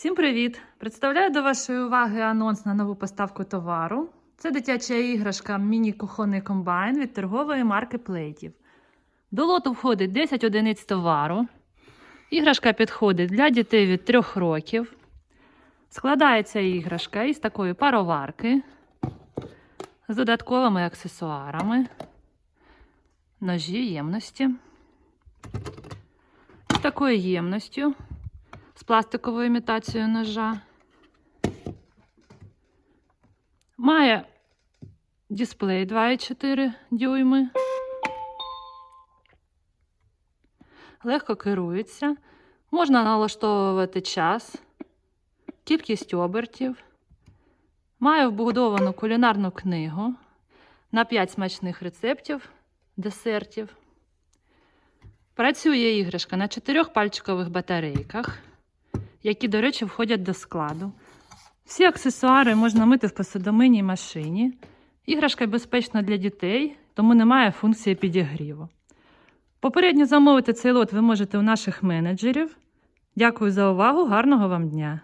Всім привіт! Представляю до вашої уваги анонс на нову поставку товару. Це дитяча іграшка міні-кухонний комбайн від торгової марки Плейтів. До лоту входить 10 одиниць товару. Іграшка підходить для дітей від 3 років. Складається іграшка із такої пароварки з додатковими аксесуарами, ножі ємності. З такою ємністю з пластиковою імітацією ножа. Має дисплей 2,4 дюйми. Легко керується. Можна налаштовувати час, кількість обертів. Має вбудовану кулінарну книгу на 5 смачних рецептів, десертів. Працює іграшка на чотирьох пальчикових батарейках, які, до речі, входять до складу. Всі аксесуари можна мити в посудомийній машині. Іграшка безпечна для дітей, тому немає функції підігріву. Попередньо замовити цей лот ви можете у наших менеджерів. Дякую за увагу, гарного вам дня!